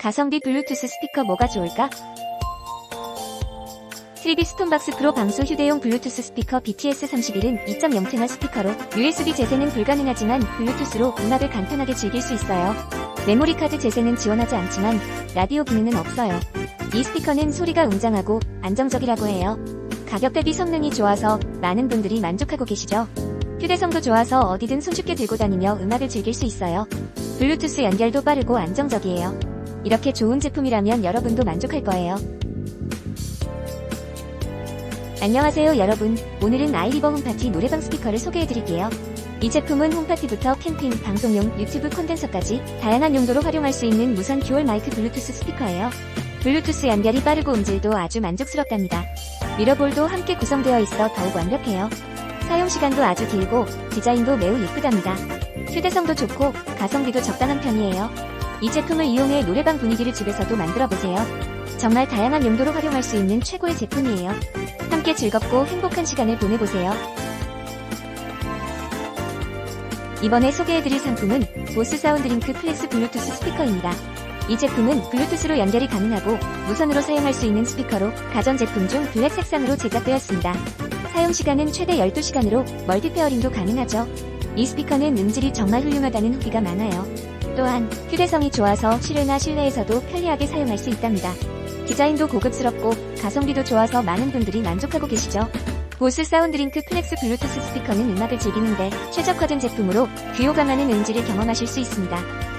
가성비 블루투스 스피커 뭐가 좋을까? 3D 스톤박스 프로 방수 휴대용 블루투스 스피커 BTS31은 2.0 채널 스피커로 USB 재생은 불가능하지만 블루투스로 음악을 간편하게 즐길 수 있어요. 메모리 카드 재생은 지원하지 않지만 라디오 기능은 없어요. 이 스피커는 소리가 웅장하고 안정적이라고 해요. 가격 대비 성능이 좋아서 많은 분들이 만족하고 계시죠. 휴대성도 좋아서 어디든 손쉽게 들고 다니며 음악을 즐길 수 있어요. 블루투스 연결도 빠르고 안정적이에요. 이렇게 좋은 제품이라면 여러분도 만족할 거예요. 안녕하세요 여러분. 오늘은 아이리버 홈파티 노래방 스피커를 소개해드릴게요. 이 제품은 홈파티부터 캠핑, 방송용, 유튜브 콘덴서까지 다양한 용도로 활용할 수 있는 무선 듀얼 마이크 블루투스 스피커예요. 블루투스 연결이 빠르고 음질도 아주 만족스럽답니다. 미러볼도 함께 구성되어 있어 더욱 완벽해요. 사용 시간도 아주 길고 디자인도 매우 예쁘답니다. 휴대성도 좋고 가성비도 적당한 편이에요. 이 제품을 이용해 노래방 분위기를 집에서도 만들어 보세요. 정말 다양한 용도로 활용할 수 있는 최고의 제품이에요. 함께 즐겁고 행복한 시간을 보내보세요. 이번에 소개해드릴 상품은 보스 사운드링크 플렉스 블루투스 스피커입니다. 이 제품은 블루투스로 연결이 가능하고 무선으로 사용할 수 있는 스피커로 가전제품 중 블랙 색상으로 제작되었습니다. 사용 시간은 최대 12시간으로 멀티 페어링도 가능하죠. 이 스피커는 음질이 정말 훌륭하다는 후기가 많아요. 또한 휴대성이 좋아서 실외나 실내에서도 편리하게 사용할 수 있답니다. 디자인도 고급스럽고 가성비도 좋아서 많은 분들이 만족하고 계시죠. 보스 사운드링크 플렉스 블루투스 스피커는 음악을 즐기는데 최적화된 제품으로 귀호감하는 음질을 경험하실 수 있습니다.